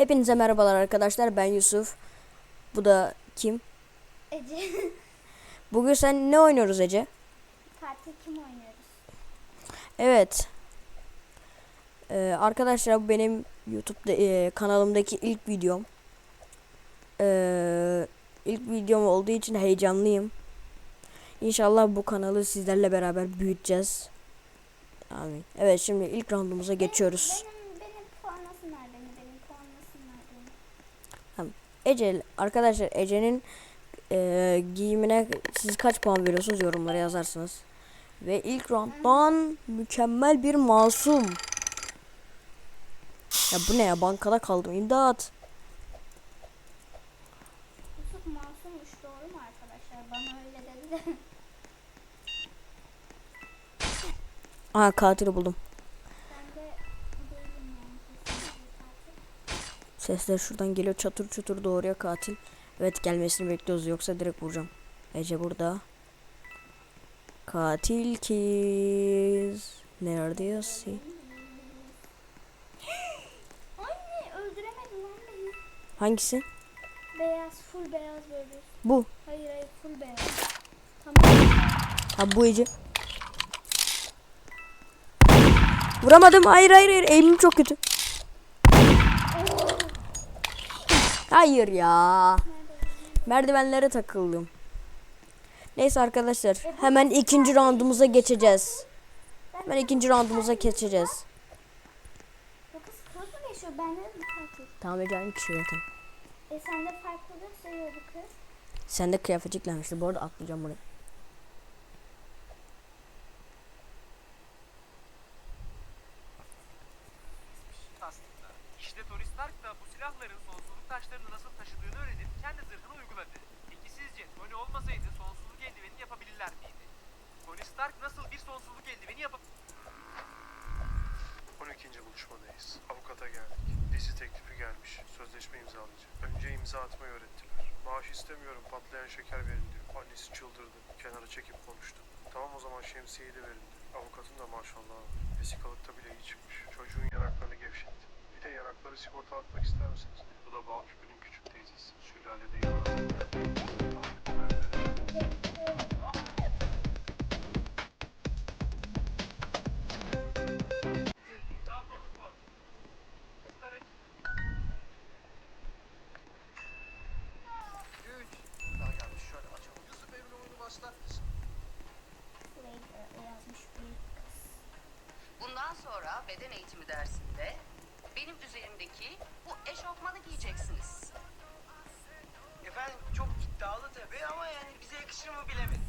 Hepinize merhabalar arkadaşlar. Ben Yusuf. Bu da kim? Ece. Bugün sen ne oynuyoruz Ece? Katil kim oynuyoruz? Evet. Ee, arkadaşlar bu benim YouTube e, kanalımdaki ilk videom. Ee, ilk videom olduğu için heyecanlıyım. İnşallah bu kanalı sizlerle beraber büyüteceğiz. Amin. Evet şimdi ilk roundumuza geçiyoruz. Benim, benim puanlasınlar beni. Benim puanlasınlar beni. Ece arkadaşlar Ece'nin e, giyimine siz kaç puan veriyorsunuz yorumlara yazarsınız. Ve ilk rounddan mükemmel bir masum. Ya bu ne ya bankada kaldım imdat. Yusuf masummuş doğru mu arkadaşlar? Bana öyle dedi de. Aha katili buldum. Sesler şuradan geliyor çatır çutur doğruya katil. Evet gelmesini bekliyoruz yoksa direkt vuracağım. Ece burada. Katil kiz. Neredesin? Anne öldüremedi lan beni. Hangisi? Beyaz, full beyaz böyle. Bu. Hayır hayır full beyaz. Tamam. Ha bu Ece. Vuramadım. Hayır hayır hayır. Eğimim çok kötü. Hayır ya. Merdivenlere takıldım. Neyse arkadaşlar. Hemen ikinci roundumuza geçeceğiz. Hemen ikinci roundumuza geçeceğiz. Kız kız? Tamam Ece aynı kişi zaten. E sende farklılık sayıyor bu kız. Sen de kıyafetliklenmişti. Bu arada atlayacağım buraya. 12. buluşmadayız. Avukata geldik. Dizi teklifi gelmiş. Sözleşme imzalayacak. Önce imza atmayı öğrettiler. Maaş istemiyorum patlayan şeker verin diyor. Annesi çıldırdı. Kenara çekip konuştu. Tamam o zaman şemsiyeyi de verin diyor. Avukatın da maşallah vesikalıkta bile iyi çıkmış. Çocuğun yanaklarını gevşetti. Bir de yanakları sigortalatmak ister misiniz? Bu da Balçık'ın küçük teyzesi. Sülalede yanakları. Beden eğitimi dersinde benim üzerimdeki bu eşofmanı giyeceksiniz. Efendim çok iddialı tabii ama yani bize yakışır mı bilemedim.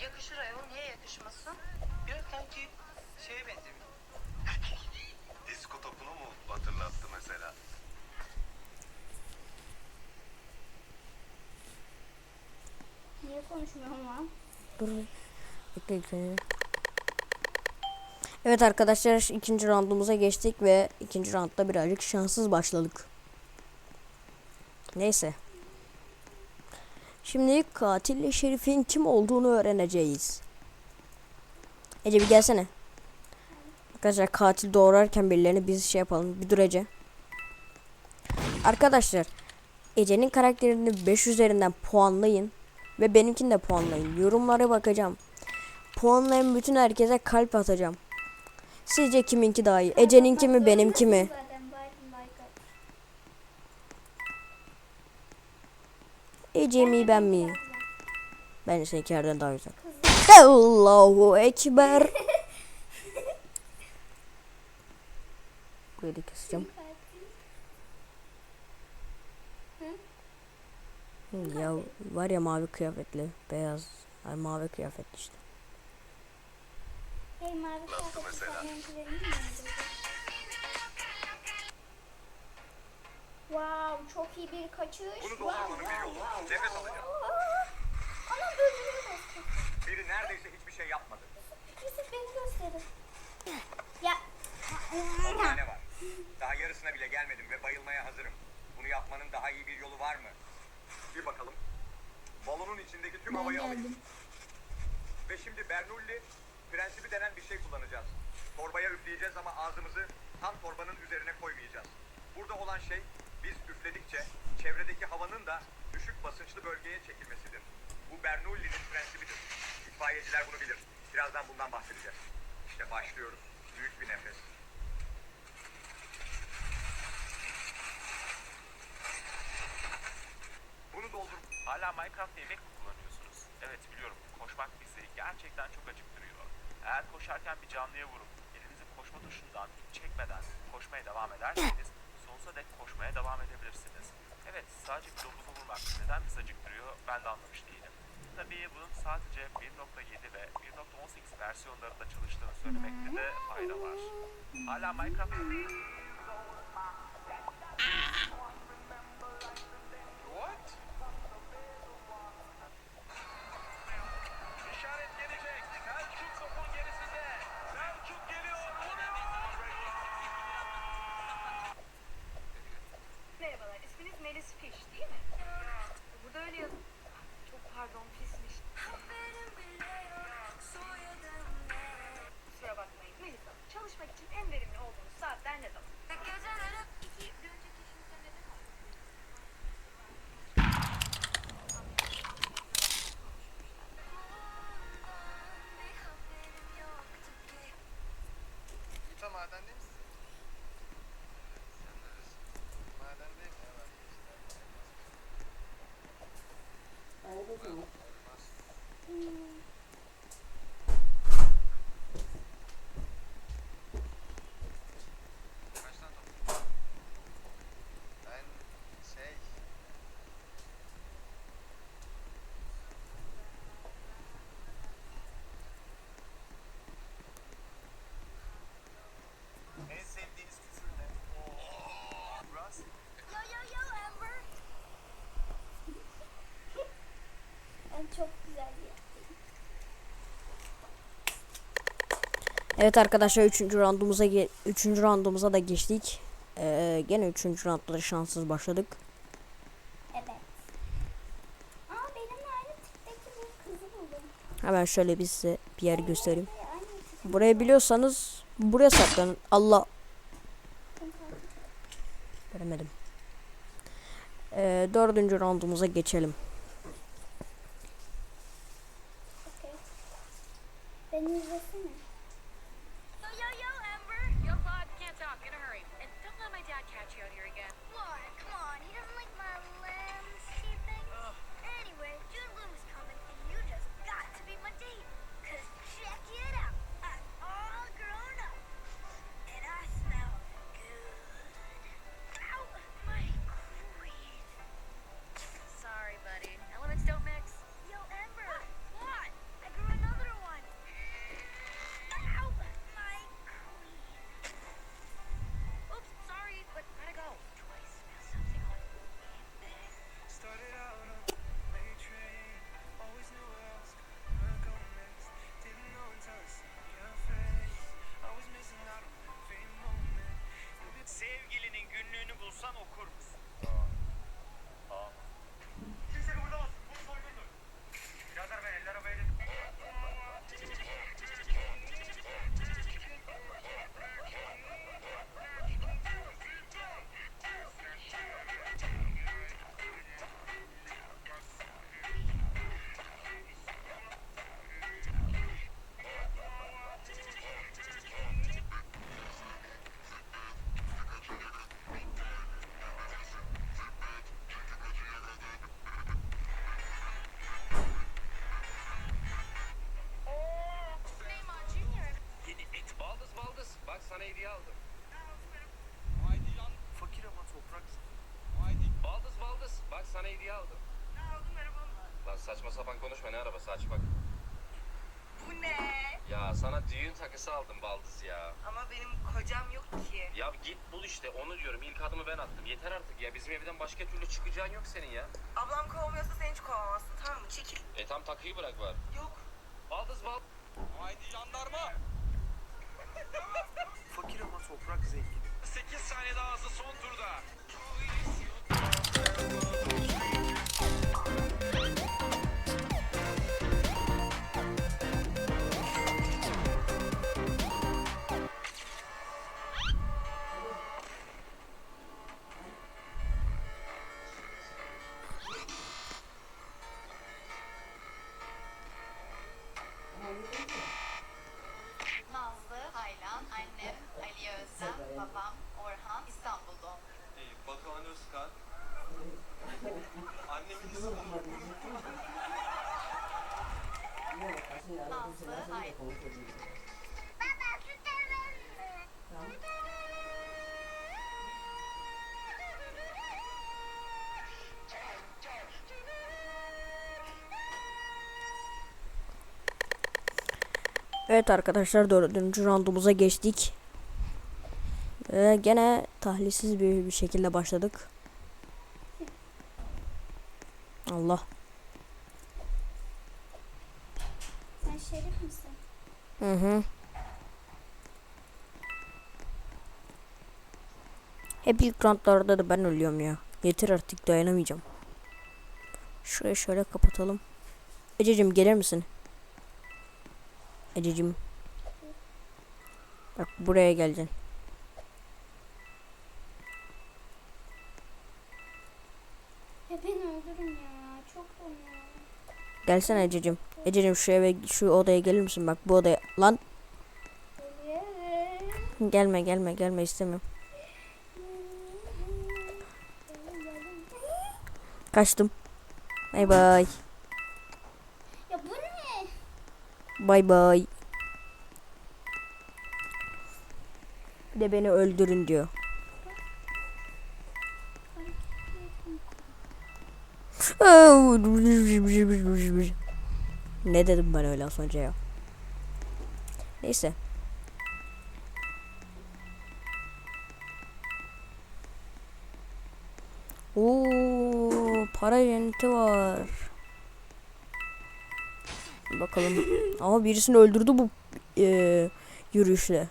Yakışır ayol niye yakışmasın? Biraz sanki şeye benzemiş. Disko topunu mu hatırlattı mesela? Niye konuşmuyorum lan? Dur. Bekle. Evet arkadaşlar ikinci roundumuza geçtik ve ikinci roundda birazcık şanssız başladık. Neyse. Şimdi katille şerifin kim olduğunu öğreneceğiz. Ece bir gelsene. Arkadaşlar katil doğrarken birilerini biz şey yapalım. Bir dur Ece. Arkadaşlar Ece'nin karakterini 5 üzerinden puanlayın. Ve benimkini de puanlayın. Yorumlara bakacağım. Puanlayan bütün herkese kalp atacağım. Sizce kiminki daha iyi? Ece'ninki mi benimki mi? Ece mi ben mi? Bence seninkilerden daha güzel. Allahu Ekber. Burayı da keseceğim. Ya var ya mavi kıyafetli, beyaz, ay mavi kıyafetli işte. Hey mavi kıyafetli mi? Wow çok iyi bir kaçış. Bunu Wow, doldurmanın bir wow, yolu. wow, Nefes wow. alacağım. Anam öldürüyor Biri neredeyse hiçbir şey yapmadı. Yusuf beni gösterin. Ya. Bir tane var. Daha yarısına bile gelmedim ve bayılmaya hazırım. Bunu yapmanın daha iyi bir yolu var mı? Bir bakalım. Balonun içindeki tüm Ben havayı alayım. Ve şimdi Bernoulli prensibi denen bir şey kullanacağız. Torbaya üfleyeceğiz ama ağzımızı tam torbanın üzerine koymayacağız. Burada olan şey biz üfledikçe çevredeki havanın da düşük basınçlı bölgeye çekilmesidir. Bu Bernoulli'nin prensibidir. İtfaiyeciler bunu bilir. Birazdan bundan bahsedeceğiz. İşte başlıyoruz. Büyük bir nefes. Bunu doldur. Hala Minecraft'ta yemek mi kullanıyorsunuz? Evet biliyorum. Koşmak bizleri gerçekten çok acıktırıyor. Eğer koşarken bir canlıya vurup elinizi koşma tuşundan çekmeden koşmaya devam ederseniz sonsuza dek koşmaya devam edebilirsiniz. Evet sadece domuza vurmak neden bizi acıktırıyor ben de anlamış değilim. Tabii bunun sadece 1.7 ve 1.18 versiyonlarında çalıştığını söylemekte de fayda var. Hala Minecraft'ta Melis Fish değil mi? Burada öyle yazın. Evet arkadaşlar 3. roundumuza 3. roundumuza da geçtik. Ee, gene 3. roundda da şanssız başladık. Evet. Aa benimle aynı tipteki bir kızı buldum. Hemen şöyle bir size bir yer göstereyim. Burayı biliyorsanız buraya saklanın. Allah göremedim. Ee, dördüncü roundumuza geçelim. Okey. Beni izlesene. Sapan konuşma ne arabası aç bak. Bu ne? Ya sana düğün takısı aldım baldız ya. Ama benim kocam yok ki. Ya git bul işte onu diyorum. İlk adımı ben attım. Yeter artık ya. Bizim evden başka türlü çıkacağın yok senin ya. Ablam kovmuyorsa sen hiç kovamazsın tamam mı? Çekil. E tam takıyı bırak var. Yok. Baldız bal. Haydi jandarma. Fakir ama toprak zengin. 8 saniye daha hızlı son turda. Evet arkadaşlar dördüncü roundumuza geçtik. Ve gene tahlilsiz bir, bir şekilde başladık. Allah. Sen şerif misin? Hı hı. Hep ilk roundlarda da ben ölüyorum ya. Yeter artık dayanamayacağım. Şurayı şöyle kapatalım. Ececiğim gelir misin? Ececiğim. Bak buraya geleceksin. Ya beni öldürün ya. Çok donuyor. Gelsene Ececiğim. Ececiğim şu eve şu odaya gelir misin? Bak bu odaya. Lan gelme gelme gelme istemiyorum. Kaçtım. Bay bay. Bay bay. Bir de beni öldürün diyor. Ne dedim ben öyle az önce ya? Neyse. Oo, para yöneti var. Bakalım. Ama birisini öldürdü bu eee, yürüyüşle.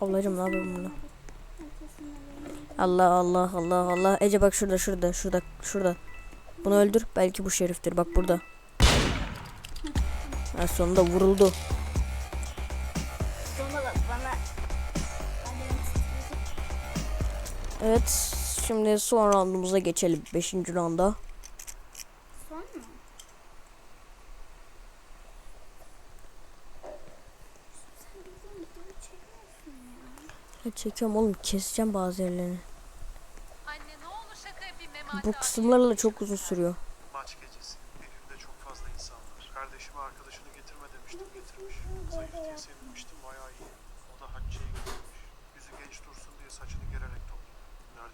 Ablacım ne yapıyorum bunu? Allah Allah Allah Allah. Ece bak şurada şurada şurada şurada. Bunu öldür. Belki bu şeriftir. Bak burada. Ha, sonunda vuruldu. Evet. Şimdi son roundumuza geçelim. Beşinci rounda. Son mu? Ya. Çekiyorum oğlum. Keseceğim bazı yerlerini. Anne ne olur şaka yapayım Memati Bu kısımlarla çok uzun sürüyor.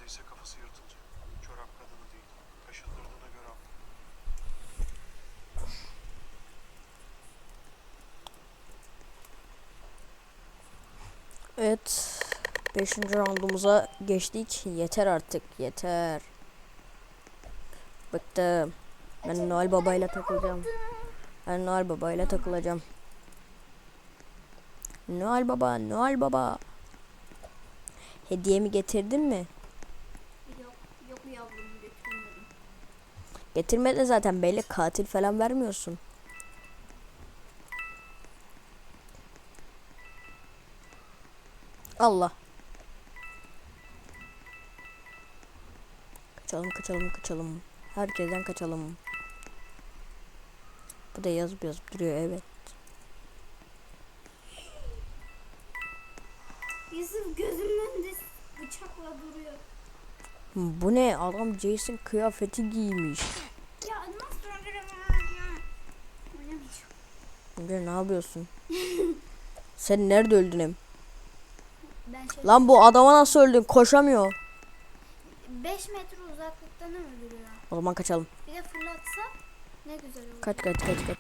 Neredeyse kafası yırtılacak. Çorap kadını değil. Kaşındırdığına göre haklı. Evet. Beşinci roundumuza geçtik. Yeter artık. Yeter. Bıktım. Ben Noel Baba'yla takılacağım. Ben Noel Baba'yla takılacağım. Noel Baba, Noel Baba. Hediyemi getirdin mi? Getirmedin zaten belli katil falan vermiyorsun. Allah. Kaçalım kaçalım kaçalım. Herkesten kaçalım. Bu da yazıp yazıp duruyor evet. Yusuf gözümün önünde bıçakla duruyor. Bu ne? Adam Jason kıyafeti giymiş. Ya nasıl. Bugün ne yapıyorsun? Sen nerede öldün hem? Ben şey Lan bu adama nasıl öldün? Koşamıyor. 5 metre uzaklıktan öldürüyor. O zaman kaçalım. Bir de fırlatsa ne güzel olur. Kaç kaç kaç kaç.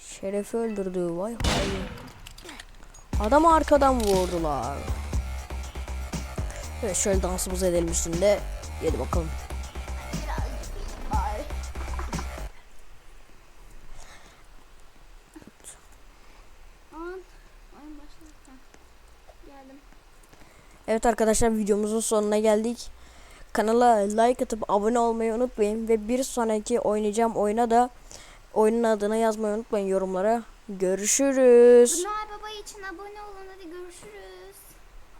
Şeref'i öldürdü. Vay hain. Adamı arkadan vurdular. Evet şöyle dansımızı edelim üstünde. Yedi bakalım. Evet arkadaşlar videomuzun sonuna geldik. Kanala like atıp abone olmayı unutmayın. Ve bir sonraki oynayacağım oyuna da oyunun adını yazmayı unutmayın yorumlara. Görüşürüz. Bunu